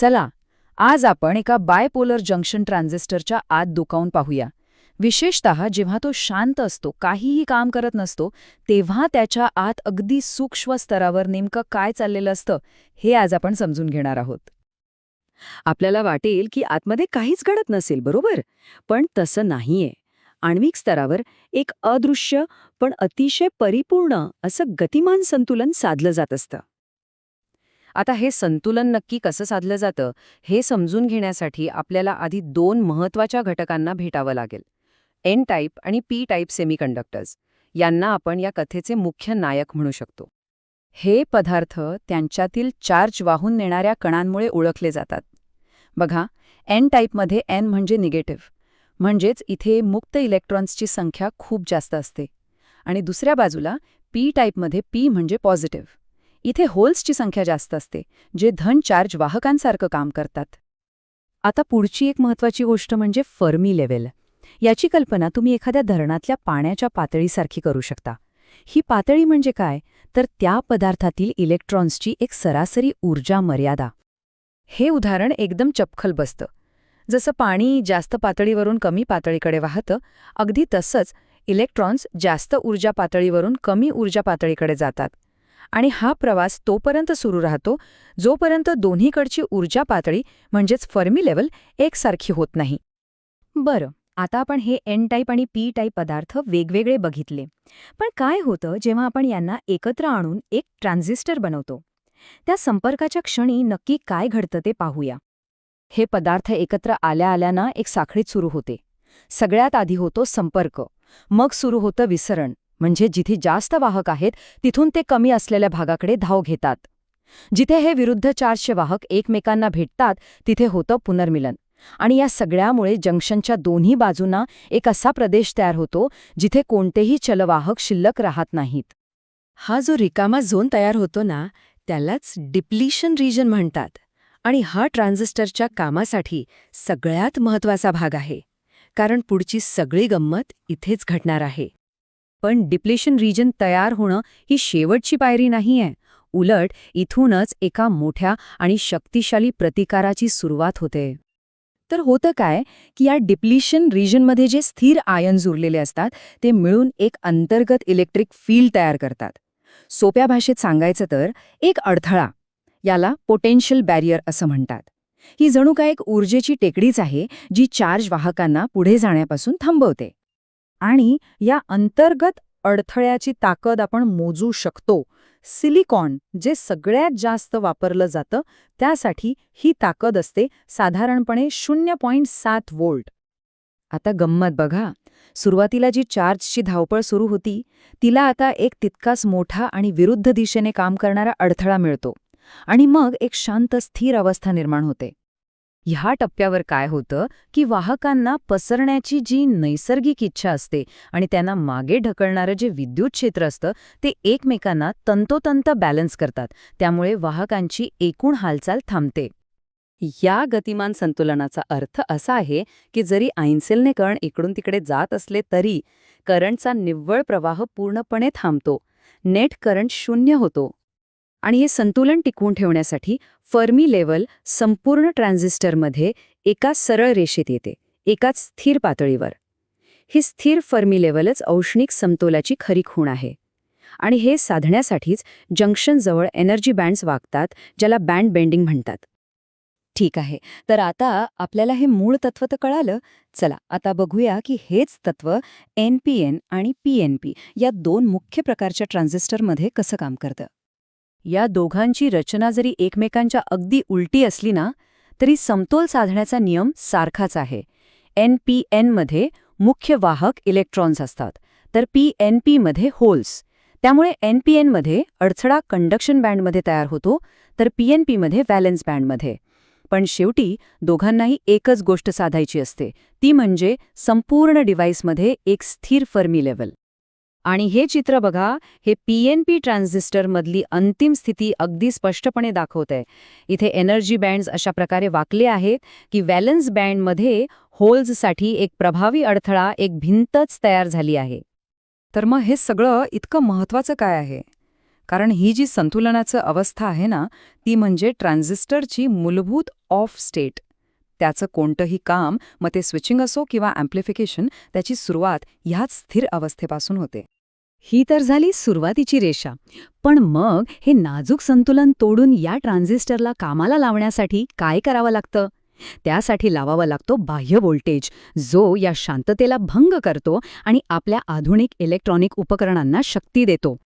चला आज आपण एका बायपोलर जंक्शन ट्रान्झिस्टरच्या आत दुखावून पाहूया. विशेषत जेव्हा तो शांत असतो काहीही काम करत नसतो तेव्हा त्याच्या आत अगदी सूक्ष्म स्तरावर नेमकं काय चाललेलं असतं हे आज आपण समजून घेणार आहोत. आपल्याला वाटेल की आतमध्ये काहीच घडत नसेल बरोबर? पण तसं नाहीये. आण्विक स्तरावर एक अदृश्य पण अतिशय परिपूर्ण असं गतिमान संतुलन साधलं जात असतं. आता हे संतुलन नक्की कसं साधलं जातं हे समजून घेण्यासाठी आपल्याला आधी दोन महत्त्वाच्या घटकांना भेटावं लागेल. एन टाईप आणि पी टाईप सेमीकंडक्टर्स यांना आपण या कथेचे मुख्य नायक म्हणू शकतो. हे पदार्थ त्यांच्यातील चार्ज वाहून नेणाऱ्या कणांमुळे ओळखले जातात. बघा एन टाईपमध्ये एन म्हणजे निगेटिव्ह म्हणजेच इथे मुक्त इलेक्ट्रॉन्सची संख्या खूप जास्त असते. आणि दुसऱ्या बाजूला पी टाईपमध्ये पी म्हणजे पॉझिटिव्ह इथे होल्सची संख्या जास्त असते जे धन चार्ज वाहकांसारखं काम करतात. आता पुढची एक महत्वाची गोष्ट म्हणजे फर्मी लेव्हल. याची कल्पना तुम्ही एखाद्या धरणातल्या पाण्याच्या पातळीसारखी करू शकता. ही पातळी म्हणजे काय? तर त्या पदार्थातील इलेक्ट्रॉन्सची एक सरासरी ऊर्जा मर्यादा. हे उदाहरण एकदम चपखल बसतं. जसं पाणी जास्त पातळीवरून कमी पातळीकडे वाहतं अगदी तसंच इलेक्ट्रॉन्स जास्त ऊर्जा पातळीवरून कमी ऊर्जा पातळीकडे जातात. आणि हा प्रवास तोपर्यंत सुरू राहतो जोपर्यंत दोन्हीकडची ऊर्जा पातळी म्हणजेच फर्मी लेवल एकसारखी होत नाही. बरं आता आपण हे एन टाईप आणि पी टाईप पदार्थ वेगवेगळे बघितले. पण काय होतं जेव्हा आपण यांना एकत्र आणून एक ट्रान्झिस्टर बनवतो? त्या संपर्काच्या क्षणी नक्की काय घडतं ते पाहूया. हे पदार्थ एकत्र आल्या आल्यानं एक साखळीत सुरू होते. सगळ्यात आधी होतो संपर्क. मग सुरू होतं विसरण. म्हणजे जिथे जास्त वाहक आहेत तिथून ते कमी असलेल्या भागाकडे धाव घेतात. जिथे हे विरुद्ध चार्जचे वाहक एकमेकांना भेटतात तिथे होतं पुनर्मिलन. आणि या सगळ्यामुळे जंक्शनच्या दोन्ही बाजूंना एक असा प्रदेश तयार होतो जिथे कोणतेही चलवाहक शिल्लक राहत नाहीत. हा जो रिकामा झोन तयार होतो ना त्यालाच डिप्लिशन रिजन म्हणतात. आणि हा ट्रान्झिस्टरच्या कामासाठी सगळ्यात महत्त्वाचा भाग आहे. कारण पुढची सगळी गंमत इथेच घडणार आहे. पण डिप्लेशन रिजन तयार होणं ही शेवटची पायरी नाहीये. उलट इथूनच एका मोठ्या आणि शक्तिशाली प्रतिकाराची सुरुवात होते. तर होतं काय की या डिप्लिशन रिजनमध्ये जे स्थिर आयन्स उरलेले असतात ते मिळून एक अंतर्गत इलेक्ट्रिक फील्ड तयार करतात. सोप्या भाषेत सांगायचं तर एक अडथळा याला पोटेन्शियल बॅरियर असं म्हणतात. ही जणू काय एक ऊर्जेची टेकडीच आहे जी चार्ज वाहकांना पुढे जाण्यापासून थांबवते. आणि या अंतर्गत अडथळ्याची ताकद आपण मोजू शकतो. सिलिकॉन जे सगळ्यात जास्त वापरलं जातं त्यासाठी ही ताकद असते साधारणपणे शून्य पॉईंट सात वोल्ट आता गंमत बघा. सुरुवातीला जी चार्जची धावपळ सुरू होती तिला आता एक तितकाच मोठा आणि विरुद्ध दिशेने काम करणारा अडथळा मिळतो आणि मग एक शांत स्थिर अवस्था निर्माण होते. ह्या टप्प्यावर काय होतं की वाहकांना पसरण्याची जी नैसर्गिक इच्छा असते आणि त्यांना मागे ढकलणारं जे विद्युत क्षेत्र असतं ते एकमेकांना तंतोतंत बॅलन्स करतात. त्यामुळे वाहकांची एकूण हालचाल थांबते. या गतिमान संतुलनाचा अर्थ असा आहे की जरी आईन्सेलने कण इकडून तिकडे जात असले तरी करंटचा निव्वळ प्रवाह पूर्णपणे थांबतो. नेट करंट शून्य होतो. आणि हे संतुलन टिकवून ठेवण्यासाठी फर्मी लेवल संपूर्ण ट्रान्झिस्टरमध्ये एका सरळ रेषेत येते एकाच स्थिर पातळीवर. ही स्थिर फर्मी लेवलच औष्णिक समतोलाची खरी खूण आहे. आणि हे साधण्यासाठीच जंक्शनजवळ एनर्जी बँड्स वागतात ज्याला बँड बेंडिंग म्हणतात. ठीक आहे तर आता आपल्याला हे मूळ तत्व तर कळालं. चला आता बघूया की हेच तत्व एन पी एन आणि पी एन पी या दोन मुख्य प्रकारच्या ट्रान्झिस्टरमध्ये कसं काम करतं. या दोघांची रचना जरी एकमेकांच्या अगदी उलटी असली ना तरी समतोल साधण्याचा नियम सारखाच आहे. एन पी एनमध्ये मुख्य वाहक इलेक्ट्रॉन्स असतात तर पी एन पीमध्ये होल्स त्यामुळे एन पी एनमध्ये अडथळा कंडक्शन बँडमध्ये तयार होतो तर पी एन पीमध्ये व्हॅलेन्स बँडमध्ये पण शेवटी दोघांनाही एकच गोष्ट साधायची असते ती म्हणजे संपूर्ण डिव्हाइसमध्ये एक स्थिर फर्मी लेवल आणि हे चित्र बघा हे पी एन पी ट्रान्झिस्टरमधली अंतिम स्थिती अगदी स्पष्टपणे दाखवतंय. इथे एनर्जी बँड्स अशा प्रकारे वाकले आहेत की व्हॅलन्स बँडमध्ये होल्ससाठी एक प्रभावी अडथळा एक भिंतच तयार झाली आहे. तर मग हे सगळं इतकं महत्वाचं काय आहे? कारण ही जी संतुलनाचं अवस्था आहे ना ती म्हणजे ट्रान्झिस्टरची मूलभूत ऑफ स्टेट त्याचं कोणतंही काम मग ते स्विचिंग असो किंवा अँप्लिफिकेशन त्याची सुरुवात ह्याच स्थिर अवस्थेपासून होते. ही तर झाली सुरुवातीची रेषा. पण मग हे नाजूक संतुलन तोडून या ट्रान्झिस्टरला कामाला लावण्यासाठी काय करावं लागतं? त्यासाठी लावावा लागतो बाह्य व्होल्टेज जो या शांततेला भंग करतो आणि आपल्या आधुनिक इलेक्ट्रॉनिक उपकरणांना शक्ती देतो.